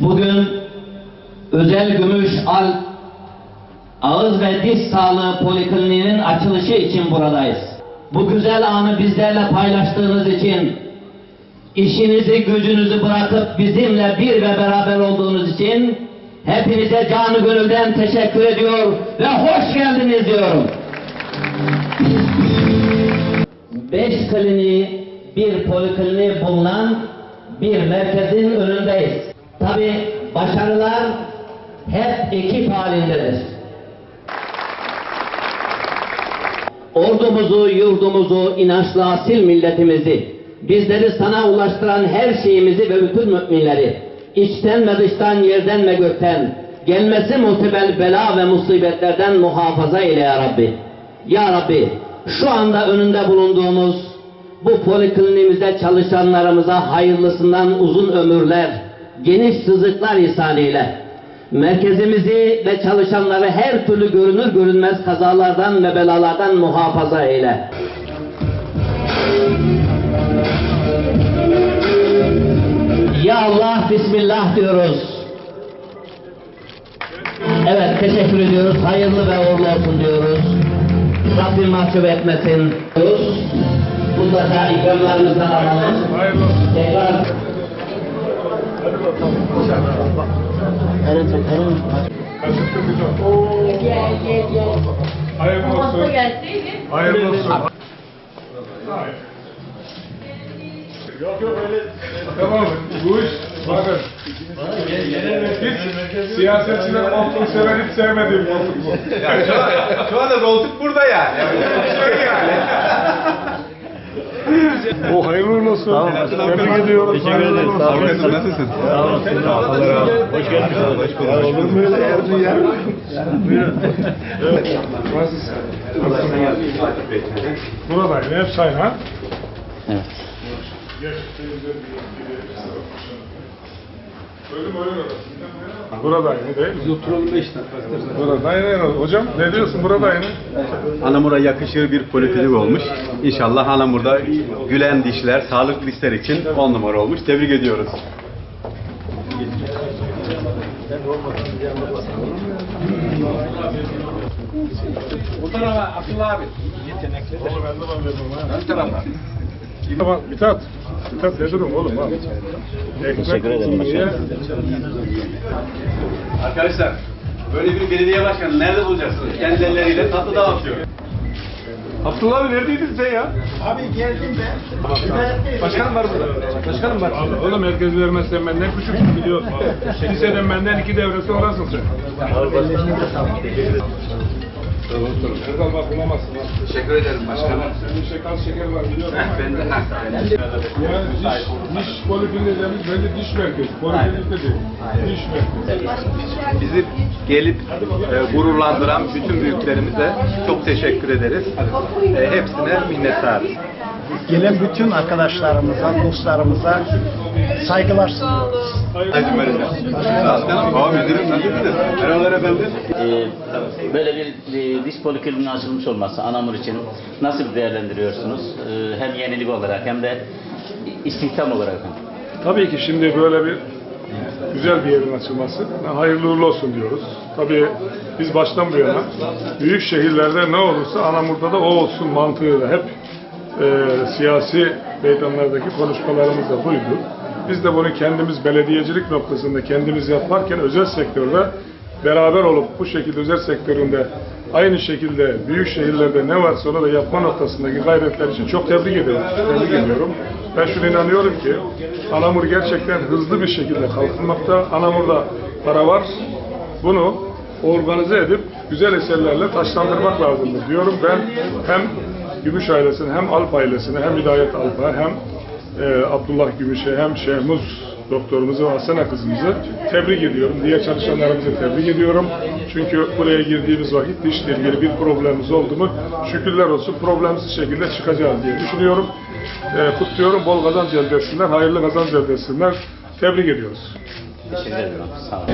Bugün özel gümüş al ağız ve diş sağlığı polikliniğinin açılışı için buradayız. Bu güzel anı bizlerle paylaştığınız için işinizi gücünüzü bırakıp bizimle bir ve beraber olduğunuz için hepinize canı gönülden teşekkür ediyor ve hoş geldiniz diyorum. Beş kliniği, bir polikliniği bulunan bir merkezin önündeyiz. Tabi başarılar hep ekip halindedir. Ordumuzu, yurdumuzu, inançlı asil milletimizi, bizleri sana ulaştıran her şeyimizi ve bütün müminleri, içten ve dıştan, yerden ve gökten, gelmesi muhtemel bela ve musibetlerden muhafaza eyle ya Rabbi. Ya Rabbi, şu anda önünde bulunduğumuz bu polikliniğimizde çalışanlarımıza hayırlısından uzun ömürler, geniş rızıklar ihsan eyle. Merkezimizi ve çalışanları her türlü görünür görünmez kazalardan ve belalardan muhafaza eyle. Ya Allah, Bismillah diyoruz. Evet, teşekkür ediyoruz. Hayırlı ve uğurlu olsun diyoruz. Rabbim mahcup etmesin. Mutlaka ikramlarımızdan alalım. Hayırlı olsun. Tekrar Kaçıncı güzel. Gel gel gel. Hayırlı olsun. Hayırlı olsun. Yok yok öyle. Tamam bu iş bakın. Hiç siyasetçiler koltuğu sever hiç sevmediğim koltuk bu. Yani şu, an, şu anda koltuk burada yani. yani şey yani. O hayırlı uğurlu olsun. Tamam, Tebrik ediyorum. Teşekkür ederim. Sağ olasın. Nasılsın? Sağ olasın. Hoş geldiniz. Hoş bulduk. Olur mu öyle Erdoğan ya? Nasılsın? Buradayım. Hep sayın ha? Evet. Geç. Bölüm oyun arasında. Buradayım değil mi? Biz oturalım 5 dakika. Buradayım. Hocam ne diyorsun buradayım? Anamur'a yakışır bir poliklinik olmuş. İnşallah Anamur'da gülen dişler, sağlıklı dişler için 10 numara olmuş. Tebrik ediyoruz. Bu tarafa Abdullah abi. Yetenekli. Oğlum ben de ben veririm ha. Ön tarafa. Tamam Mithat. Mithat ne durum oğlum abi? Teşekkür ederim Arkadaşlar, böyle bir belediye başkanı nerede bulacaksınız? Kendi elleriyle tatlı dağıtıyor. Abdullah abi neredeydin sen ya? Başkanım var burada. Başkanım var. Abi, oğlum herkes vermezsen benden küçüksün biliyorsun. Liseden benden iki devre sonrasın sen. Erdal bak bulamazsın. Teşekkür ederim başkanım. Senin şeker şeker var biliyorum. Ben de Yani diş, diş polikliniğimiz bence diş merkezi. Poliklinik de değil. Diş merkezi. Bizi gelip e, gururlandıran bütün büyüklerimize çok teşekkür ederiz. E, hepsine minnettarız. gelen bütün arkadaşlarımıza, dostlarımıza saygılar sunuyoruz. Hacım Merhabalar efendim. Ee, böyle bir e, diş polikliniğinin açılmış olması Anamur için nasıl değerlendiriyorsunuz? Ee, hem yenilik olarak hem de istihdam olarak. Tabii ki şimdi böyle bir güzel bir yerin açılması hayırlı uğurlu olsun diyoruz. Tabii biz baştan bu yana büyük şehirlerde ne olursa Anamur'da da o olsun mantığıyla hep e, siyasi meydanlardaki konuşmalarımız da buydu. Biz de bunu kendimiz belediyecilik noktasında kendimiz yaparken özel sektörde beraber olup bu şekilde özel sektöründe aynı şekilde büyük şehirlerde ne varsa onu da yapma noktasındaki gayretler için çok tebrik ediyorum. Tebrik ediyorum. Ben şuna inanıyorum ki Anamur gerçekten hızlı bir şekilde kalkınmakta. Anamur'da para var. Bunu organize edip güzel eserlerle taşlandırmak lazımdır diyorum. Ben hem Gümüş ailesini hem Alp ailesini hem Hidayet Alp'a hem e, Abdullah Gümüş'e hem Şehmuz doktorumuzu ve Asena kızımızı tebrik ediyorum. Diğer çalışanlarımızı tebrik ediyorum. Çünkü buraya girdiğimiz vakit dişle ilgili bir problemimiz oldu mu şükürler olsun problemsiz şekilde çıkacağız diye düşünüyorum. E, kutluyorum. Bol kazanç elde etsinler. Hayırlı kazanç elde etsinler. Tebrik ediyoruz. Teşekkür ederim. Sağ olun.